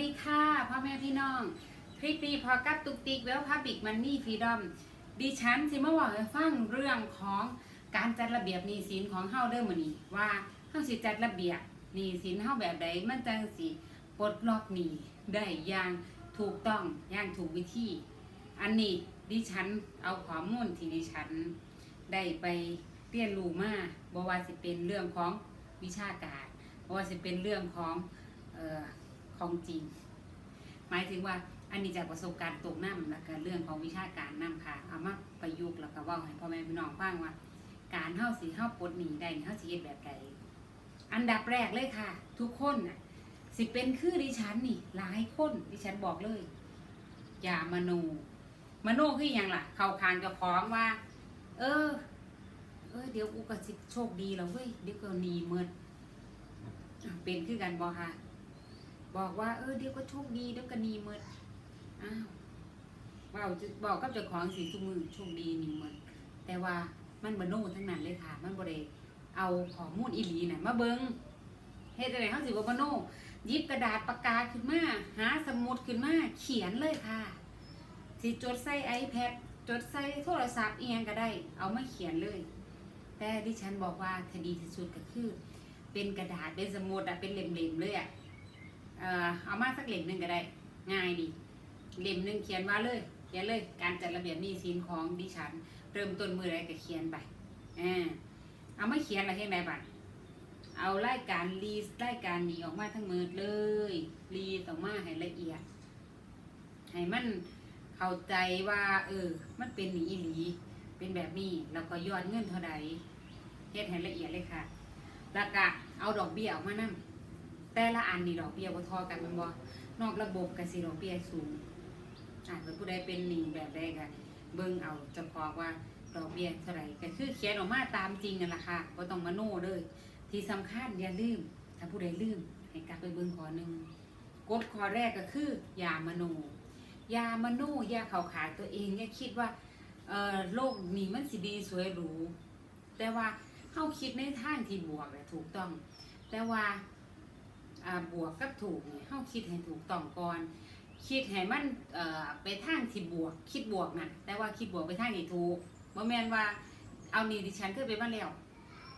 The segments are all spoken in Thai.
ดีค่ะพ่อแม่พี่น้องคลิปนี้พอกับตุกติกแล้วพับบิกมันนี่ฟรีดอมดิฉันสิมาบอกให้ฟังเรื่องของการจัดระเบียบหนี้สินของเฮาเด้อมื้อนี้ว่าเฮาสิจัดระเบียบหนี้สินเฮาแบบใดมันจังสิปลดล็อกหนี้ได้อย่างถูกต้องอย่างถูกวิธี อันนี้ดิฉันเอาข้อมูลที่ดิฉันได้ไปเรียนรู้มาบ่ว่าสิเป็นเรื่องของวิชาการบ่ว่าสิเป็นเรื่องของเอ่อ ของจริง หมายถึงว่าอันนี้จากประสบการณ์ตกน้ำแล้วก็เรื่องของวิชาการนำค่ะ เอามาประยุกต์แล้วก็ว่าให้พ่อแม่พี่น้องฟังว่า การเฮาสิเฮาปดหนีได้นี่เฮาสิเฮ็ดแบบใดอันดับแรกเลยค่ะ ทุกคนน่ะ สิเป็นคือดิฉันนี่หลายคนดิฉันบอกเลย อย่ามโนมโนคืออหยังล่ะ เข้าคางจะพร้าของว่า เออ เออเดี๋ยวกูก็สิโชคดีแล้วเว้ยเดี๋ยวก็หนีเมิดอะเป็นคือกันบ่ค่ะ บอกว่าเออเดี๋ยวก็โชคดีเดี๋ยวก็นีเมิดอ้าวว่าจะบอกกับเจ้าของสีทุกมือโชคดีนีเมิดแต่ว่ามันมโนทั้งนั้นเลยค่ะ มันบ่ได้เอาข้อมูลอีหลีน่ะมาเบิงเฮ็ดจังไดเฮาสิบ่มโนหยิบกระดาษปากกาขึ้นมาหาสมุดขึ้นมาเขียนเลยค่ะสิจดใส่ iPad จดใส่โทรศัพท์เอียงก็ได้ เอามาเขียนเลย แต่ดิฉันบอกว่าถ้าดีที่สุดก็คือ เป็นกระดาษเป็นสมุดอะเป็นเล่มๆเลยอะ เอ่อเอามาสักเล่มหนึ่งก็ได้ ง่ายดีเล่มหนึ่งเขียนว่าเลย เขียนเลย การจัดระเบียบหนี้สินของดิฉัน เริ่มต้นมือไรก็เขียนไปอ่าเอามาเขียนอะไรให้ไหนบ้างเอารายการรีสรายการนี้ออกมาทั้งมือเลยรีสออกมาให้ละเอียด ให้มันเข้าใจว่า เออ มันเป็นหนีหลีเป็นแบบนี้แล้วก็ยอดเงินเท่าใดเฮ็ดให้ละเอียดเลยค่ะแล้วก็เอาดอกเบี้ยออกมานํ แต่ละอันนี่ดอกเบี้ยบ่เทอกันแมันบ่นอกระบบก็สิดอกเบี้ยสูงอ่าผู้ใดเป็นหนี้แบบใดก็เบิ่งเอาเฉพาะว่าดอกเบี้ยเท่าไหร่ก็คือเขียนออกมาตามจริงนั่นล่ะค่ะบ่ต้องมาโน่เด้อที่สำคัญอย่าลืม ถ้าผู้ใดลืมให้กลับไปเบิ่งข้อหนึงกฎข้อแรกก็คืออย่ามโน อย่ามโนอย่าเข้าขายตัวเองอย่าคิดว่าเอ่อโลกนี้มันสิดีสวยหรูแต่ว่าเข้าคิดในทางที่บวกแหละถูกต้อง แต่ว่า บวกกับถูกเนี่ยเข้าคิดให้ถูกต้องก่อนคิดให้มันเอ่อไปทางที่บวก คิดบวกนะแต่ว่าคิดบวกไปทางที่ถูกบ่แม่นว่าเอานี่ดิฉันเคยไปมาแล้ว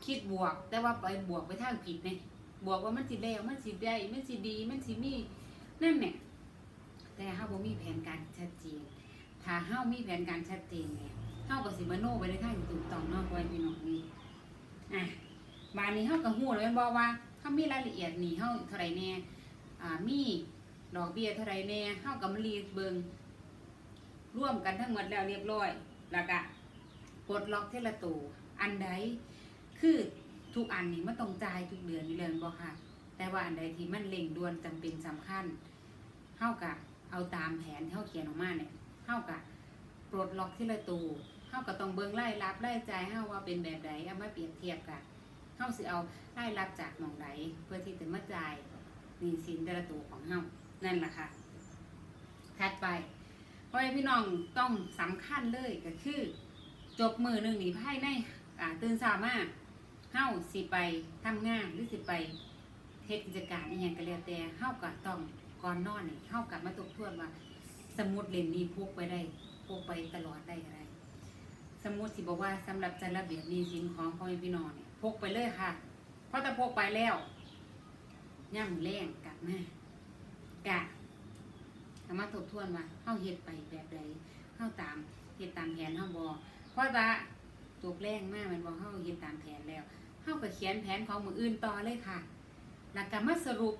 คิดบวก แต่ว่าไปบวกไปทางผิดเนี่ยบวกว่ามันสิแล้วมันสิได้มันสิดีมันสิมีนั่นเนี่ยแต่เฮาบ่มีแผนการชัดเจนถ้าเฮามีแผนการชัดเจนเนี่ยเฮาก็สิมโนไปในทางที่ถูกต้องเนาะไว้พี่น้องนี่อะบานนี้เฮาก็ฮู้แล้วแม่นบ่ว่า เฮามีรายละเอียดหนี่เฮาเท่าไหร่แน่อ่ามีดอกเบี้ยเท่าไหร่แน่เฮาก็มารีเบิ่งร่วมกันทั้งหมดแล้วเรียบร้อย แล้วก็ปลดล็อกเทละตัวอันใดคือทุกอันนี่มันต้องจ่ายทุกเดือนอยู่แล้วแม่นบ่ค่ะ แต่ว่าอันใดที่มันเร่งด่วนจำเป็นสำคัญเฮาก็เอาตามแผนที่เฮาเขียนออกมาเนี่ยเฮาก็ปลดล็อกเทละตัวเฮาก็ต้องเบิ่งรายรับรายจ่ายเฮาว่าเป็นแบบใดเอามาเปรียบเทียบกัน เฮาสิเอารายรับจากหม่องใดเพื่อที่จะมาจ่ายหนี้สินแต่ละตัวของเฮานั่นแหละค่ะถัดไปพ่อแม่พี่น้องต้องสำคัญเลยก็คือ จบมือหนึ่งนี่ภายในอ่าตื่นเช้ามาเฮาสิไปทำงานหรือสิไปเฮ็ดกิจการอีหยังก็แล้วแต่เฮาก็ต้องก่อนนอนนี่เฮากลับมาทบทวนว่า สมุดเล่มนี้พกไปได้พกไปตลอดได้ก็ได้ สมมุติสิบอกว่าสำหรับจัดระเบียบหนี้สินของพ่อแม่พี่น้องเนี่ยพกไปเลยค่ะ เพราะถ้าพกไปแล้วย่ำแรงกลับมากะสามารถทบทวนว่าเฮาเฮ็ดไปแบบใดเฮาตามเฮ็ดตามแผนเฮาบ่เพราะว่าตกแรงมากมันบ่เฮาเฮ็ดตามแผนแล้วเฮาก็เขียนแผนของมืออื่นต่อเลยค่ะแล้วก็มาสรุป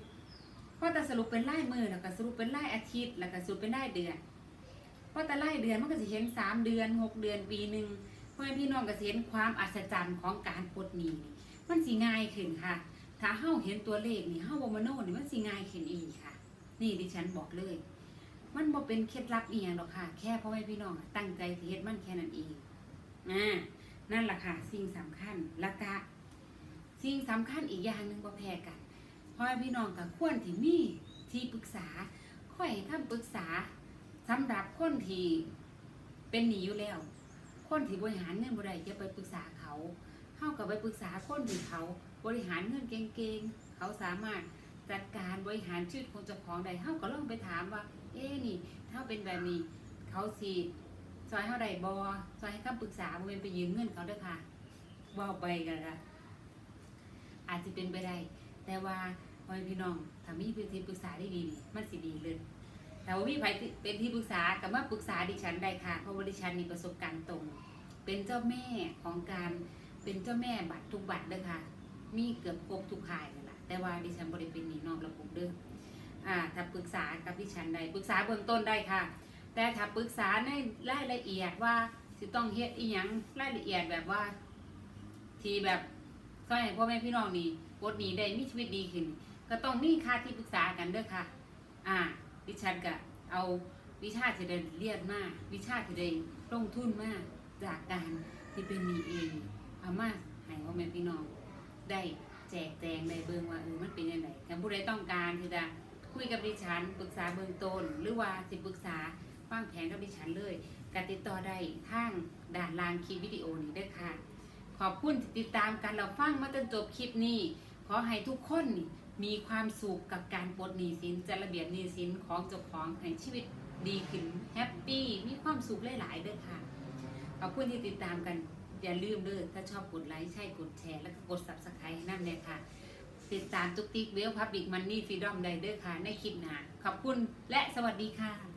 เพราะแต่สรุปเป็นรายมือแล้วก็สรุปเป็นรายอาทิตย์แล้วก็สรุปเป็นรายเดือน เพราะแต่ไล่เดือนมันก็จะเห็นสามเดือนหกเดือนปีหนึ่งเพื่อพี่น้องก็เห็นความอัศจรรย์ของการปลดหนี้นี่มันสิง่ายขึ้นค่ะ ถ้าเฮาเห็นตัวเลขนี่เฮาบ่มาโน่นี่มันสิง่ายขึ้นอีกค่ะ นี่ดิฉันบอกเลย มันบ่เป็นเคล็ดลับเอียงหรอกค่ะ แค่พ่อแม่พี่น้องตั้งใจเฮ็ดมันแค่นั้นเองอ่านั่นแหละค่ะสิ่งสำคัญละกะสิ่งสำคัญอีกอย่างหนึ่งบ่แพ้กันพ่อแม่พี่น้องก็ควรที่มีที่ปรึกษาค่อยคำปรึกษา สำหรับคนที่เป็นหนีอยู่แล้ว คนที่บริหารเงินบ่ได้จะไปปรึกษาเขาเข้ากับไปปรึกษาคนที่เขาบริหารเงินเก่งๆ เขาสามารถจัดการบริหารชีวิตของเจ้าของใดเฮาก็ลองไปถามว่า เอ๊นี่ถ้าเป็นแบบนี้เขาสิซอยเฮาได้บ่ซอยให้คำปรึกษาบ่แม่นไปยืมเงินเขาเด้อค่ะว้าไปกันละอาจจะเป็นไปได้ แต่ว่าพ่อพี่น้องถ้ามีพื้นที่ปรึกษาได้ดีมันสิดีเลย แต่ว่ามีไผเป็นที่ปรึกษากับมาปรึกษาดิฉันได้ค่ะ เพราะว่าดิฉันมีประสบการณ์ตรง เป็นเจ้าแม่ของการเป็นเจ้าแม่บัตรทุกบัตรเด้อค่ะ มีเกือบครบทุกค่ายเลยล่ะ แต่ว่าดิฉันบริเป็นหนีนอกระบบเด้ออ่า ถ้าปรึกษากับดิฉันได้ปรึกษาเบื้องต้นได้ค่ะ แต่ถ้าปรึกษาในรายละเอียดว่าสิต้องเฮ็ดอีหยังรายละเอียดแบบว่า ทีแบบก็ให้พ่อแม่พี่น้องนี่ปลดหนี้ได้มีชีวิตดีขึ้น ก็ต้องมีค่าที่ปรึกษากันเด้อค่ะ อ่า ดิฉันก็เอาวิชาที่ได้เรียนมาก วิชาที่ได้ลงทุนมากจากการที่เป็นหนี้เองเอามาให้พ่อแม่พี่น้องได้แจกแจงได้เบิ่งว่าเออมันเป็นยังไงถ้าผู้ใดต้องการที่จะคุยกับดิฉันปรึกษาเบื้องต้น หรือว่าสิปรึกษาวางแผนกับดิฉันเลยกติดต่อได้ทางด่านลางคลิปวิดีโอนี้ด้อค่ะ ขอบคุณที่ติดตามการเราฟังมาจนจบคลิปนี้ ขอให้ทุกคน มีความสุขกับการปลดหนี้สินจัดระเบียบหนี้สินของเจ้าของให้ชีวิตดีขึ้นแฮปปี้มีความสุขหลายๆเด้อค่ะขอบคุณที่ติดตามกันอย่าลืมเด้อถ้าชอบกดไลค์ใช่กดแชร์แล้วก็กด subscribe ให้นั่นเลยค่ะ ติดตามตุกติ๊กเวลพับบิกมันนี่ฟรีดอมไดเด้อค่ะ ในคลิปหน้าขอบคุณและสวัสดีค่ะ